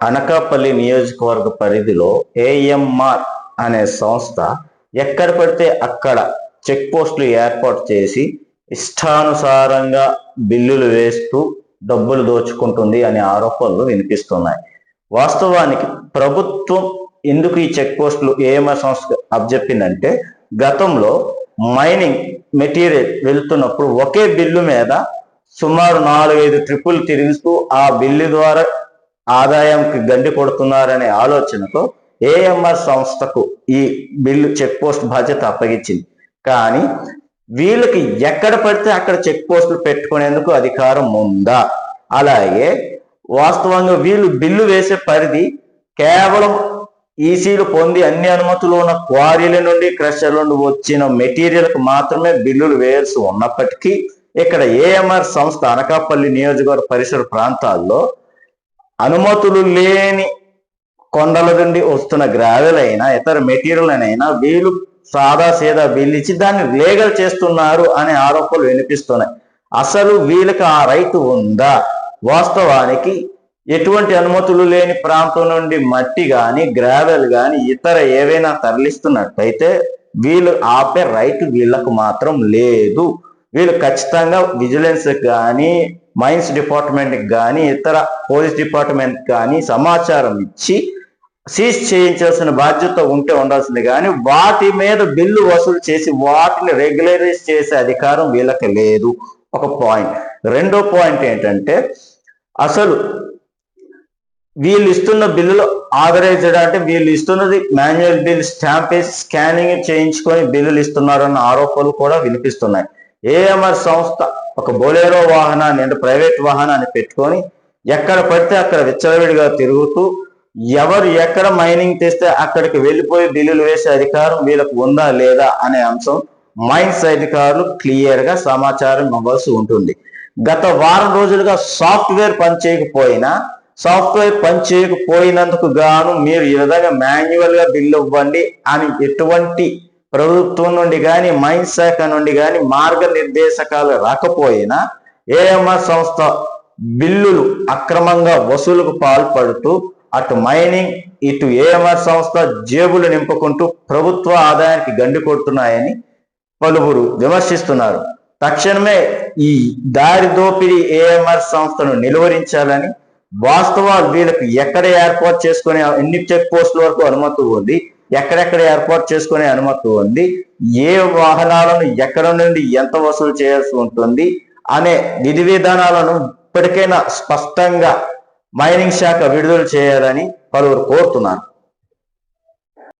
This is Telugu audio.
అనకాపల్లి నియోజకవర్గ పరిధిలో ఏఎంఆర్ అనే సంస్థ ఎక్కడ పడితే అక్కడ చెక్ పోస్టులు ఏర్పాటు చేసి ఇష్టానుసారంగా బిల్లులు వేస్తూ డబ్బులు దోచుకుంటుంది అనే ఆరోపణలు వినిపిస్తున్నాయి. వాస్తవానికి ప్రభుత్వం ఎందుకు ఈ చెక్ పోస్టులు ఏఎంఆర్ సంస్థ అబ్జెప్పిందంటే గతంలో మైనింగ్ మెటీరియల్ వెళ్తున్నప్పుడు ఒకే బిల్లు మీద సుమారు నాలుగైదు ట్రిప్పులు తిరుగుతూ ఆ బిల్లు ద్వారా ఆదాయంకి గండి కొడుతున్నారనే ఆలోచనతో ఏఎంఆర్ సంస్థకు ఈ బిల్లు చెక్ పోస్ట్ బాధ్యత అప్పగించింది. కానీ వీళ్ళకి ఎక్కడ పడితే అక్కడ చెక్ పోస్టులు పెట్టుకునేందుకు అధికారం ఉందా? అలాగే వాస్తవంగా వీళ్ళు బిల్లు వేసే పరిధి కేవలం ఈసీలు పొంది అన్ని అనుమతులు ఉన్న క్వారీల నుండి క్రషర్ల నుండి వచ్చిన మెటీరియల్కు మాత్రమే బిల్లులు వేయాల్సి ఉన్నప్పటికీ ఇక్కడ ఏఎంఆర్ సంస్థ అనకాపల్లి నియోజకవర్గ పరిసర ప్రాంతాల్లో అనుమతులు లేని కొండల నుండి వస్తున్న గ్రావెల్ అయినా ఇతర మెటీరియల్ అయినా వీళ్ళు సాదా సీదా వీళ్ళు ఇచ్చి దాన్ని లీగల్ చేస్తున్నారు అనే ఆరోపణలు వినిపిస్తున్నాయి. అసలు వీళ్ళకి ఆ రైతు ఉందా? వాస్తవానికి ఎటువంటి అనుమతులు లేని ప్రాంతం నుండి మట్టి కానీ గ్రావెల్ కానీ ఇతర ఏవైనా తరలిస్తున్నట్టయితే వీళ్ళు ఆపే రైట్ వీళ్ళకు మాత్రం లేదు. వీళ్ళు ఖచ్చితంగా విజిలెన్స్ కానీ మైన్స్ డిపార్ట్మెంట్ కానీ ఇతర పోలీస్ డిపార్ట్మెంట్ కానీ సమాచారం ఇచ్చి సీజ్ చేయించాల్సిన బాధ్యత ఉంటే ఉండాల్సింది. కానీ వాటి మీద బిల్లు వసూలు చేసి వాటిని రెగ్యులరైజ్ చేసే అధికారం వీళ్ళకి లేదు. ఒక పాయింట్. రెండో పాయింట్ ఏంటంటే అసలు వీళ్ళు ఇస్తున్న బిల్లులు ఆథరైజ్డ్ అంటే వీళ్ళు ఇస్తున్నది మాన్యువల్ బిల్ స్టాంప్ వేసి స్కానింగ్ చేయించుకొని బిల్లులు ఇస్తున్నారన్న ఆరోపణలు కూడా వినిపిస్తున్నాయి. ఏఎంఆర్ సంస్థ ఒక బొలేరో వాహనాన్ని అంటే ప్రైవేట్ వాహనాన్ని పెట్టుకొని ఎక్కడ పడితే అక్కడ విచ్చలవిడిగా తిరుగుతూ ఎవరు ఎక్కడ మైనింగ్ తెస్తే అక్కడికి వెళ్ళిపోయి బిల్లులు వేసే అధికారం వీళ్ళకు ఉందా లేదా అనే అంశం మైన్స్ అధికారులు క్లియర్గా సమాచారం ఇవ్వాల్సి ఉంటుంది. గత వారం రోజులుగా సాఫ్ట్వేర్ పనిచేయకపోయినా సాఫ్ట్వేర్ పనిచేయకపోయినందుకు గాను మీరు ఈ విధంగా మాన్యువల్గా బిల్లు ఇవ్వండి అని ఎటువంటి ప్రభుత్వం నుండి కానీ మైన్స్ శాఖ నుండి కానీ మార్గనిర్దేశకాలు రాకపోయినా ఏఎంఆర్ సంస్థ బిల్లులు అక్రమంగా వసూలుకు పాల్పడుతూ అటు మైనింగ్ ఇటు ఏఎంఆర్ సంస్థ జేబులు నింపుకుంటూ ప్రభుత్వ ఆదాయానికి గండి కొడుతున్నాయని పలువురు విమర్శిస్తున్నారు. తక్షణమే ఈ దారి దోపిడీ ఏఎంఆర్ సంస్థను నిలువరించాలని వాస్తవాలు వీళ్ళకి ఎక్కడ ఏర్పాటు చేసుకునే ఎన్ని చెక్ పోస్టుల వరకు అనుమతి ఉంది ఎక్కడెక్కడ ఏర్పాటు చేసుకునే అనుమతి ఉంది ఏ వాహనాలను ఎక్కడ నుండి ఎంత వసూలు చేయాల్సి ఉంటుంది అనే విధి విధానాలను ఇప్పటికైనా స్పష్టంగా మైనింగ్ శాఖ విడుదల చేయాలని పలువురు కోరుతున్నారు.